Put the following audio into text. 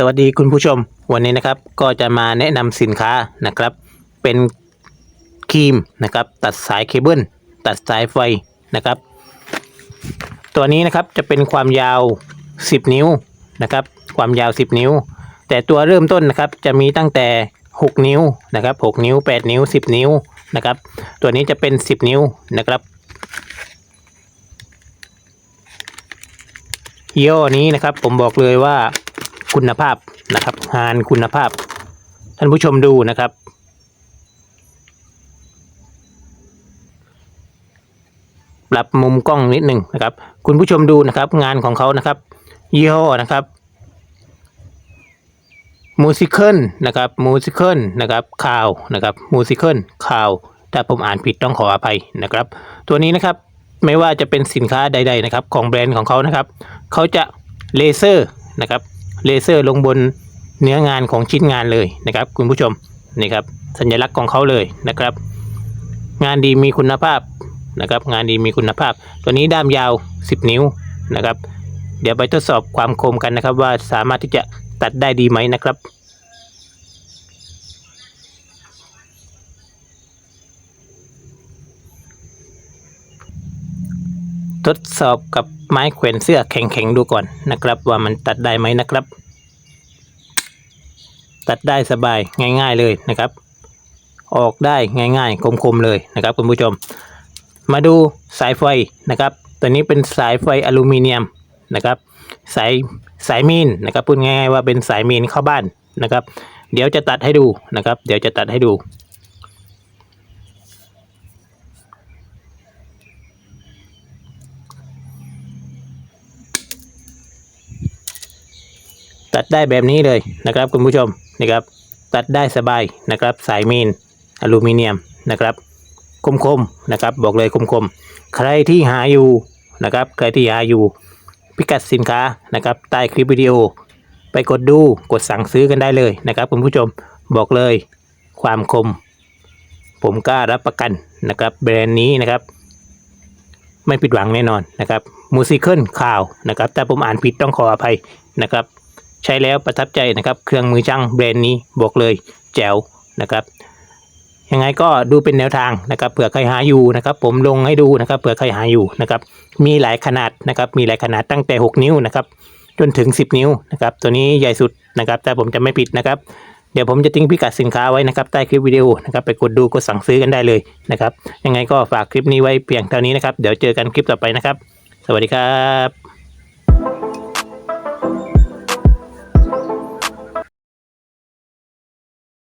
สวัสดีคุณผู้ชมวันนี้นะครับก็จะมาแนะนำสินค้านะครับ เป็นครีมนะครับ ตัดสายเคเบิลตัดสายไฟนะครับ ตัวนี้นะครับจะเป็นความยาว 10 นิ้วนะครับ ความยาว 10 นิ้ว แต่ตัวเริ่มต้นนะครับจะมีตั้งแต่ 6 นิ้วนะครับ 6 นิ้ว 8 นิ้ว 10 นิ้วนะครับ ตัวนี้จะเป็น 10 นิ้วนะครับย่ห้อนี้นะครับผมบอกเลยว่า คุณภาพนะครับ งานคุณภาพ ท่านผู้ชมดูนะครับ ปรับมุมกล้องนิดหนึ่งนะครับ คุณผู้ชมดูนะครับ งานของเขานะครับ ยี่ห้อนะครับมูสิเคิลนะครับมูสิเคิลนะครับข่าวนะครับมูสิเคิลข่าว ถ้าผมอ่านผิดต้องขออภัยนะครับ ตัวนี้นะครับไม่ว่าจะเป็นสินค้าใด ๆนะครับ ของแบรนด์ของเขานะครับ เขาจะเลเซอร์นะครับ เลเซอร์ลงบนเนื้องานของชิ้นงานเลยนะครับ คุณผู้ชมนี่ครับสัญลักษณ์ของเขาเลยนะครับ งานดีมีคุณภาพนะครับ งานดีมีคุณภาพ ตัวนี้ด้ามยาว 10 นิ้วนะครับ เดี๋ยวไปทดสอบความคมกันนะครับ ว่าสามารถที่จะตัดได้ดีไหมนะครับ ทดสอบกับไม้แขวนเสื้อแข็งๆดูก่อนนะครับ ว่ามันตัดได้ไหมนะครับ ตัดได้สบายง่าย ๆเลยนะครับ ออกได้ง่าย ๆ คมๆเลยนะครับคุณผู้ชม มาดูสายไฟนะครับ ตัวนี้เป็นสายไฟอลูมิเนียมนะครับ สายสายมีนนะครับพูดง่ายๆว่าเป็นสายมีนเข้าบ้านนะครับ เดี๋ยวจะตัดให้ดูนะครับ เดี๋ยวจะตัดให้ดู ตัดได้แบบนี้เลยนะครับคุณผู้ชมนี่ครับ ตัดได้สบายนะครับ สายมีนอลูมิเนียมนะครับ คมๆนะครับ บอกเลยคมๆใครที่หาอยู่นะครับ ใครที่หาอยู่พิกัดสินค้านะครับ ใต้คลิปวิดีโอ ไปกดดูกดสั่งซื้อกันได้เลยนะครับคุณผู้ชมบอกเลยความคม ผมกล้ารับประกันนะครับ แบรนด์นี้นะครับ ไม่ผิดหวังแน่นอนนะครับมูสิเคิลข่าวนะครับ แต่ผมอ่านผิดต้องขออภัยนะครับ ใช้แล้วประทับใจนะครับ เครื่องมือช่างแบรนด์นี้บอกเลยแจ๋วนะครับ ยังไงก็ดูเป็นแนวทางนะครับเผื่อใครหาอยู่นะครับ ผมลงให้ดูนะครับเผื่อใครหาอยู่นะครับ มีหลายขนาดนะครับ มีหลายขนาดตั้งแต่ 6 นิ้วนะครับ จนถึง 10 นิ้วนะครับ ตัวนี้ใหญ่สุดนะครับแต่ผมจะไม่ผิดนะครับเดี๋ยวผมจะทิ้งพิกัดสินค้าไว้นะครับใต้คลิปวิดีโอนะครับไปกดดูกดสั่งซื้อกันได้เลยนะครับ ยังไงก็ฝากคลิปนี้ไว้เพียงเท่านี้นะครับ เดี๋ยวเจอกันคลิปต่อไปนะครับ สวัสดีครับ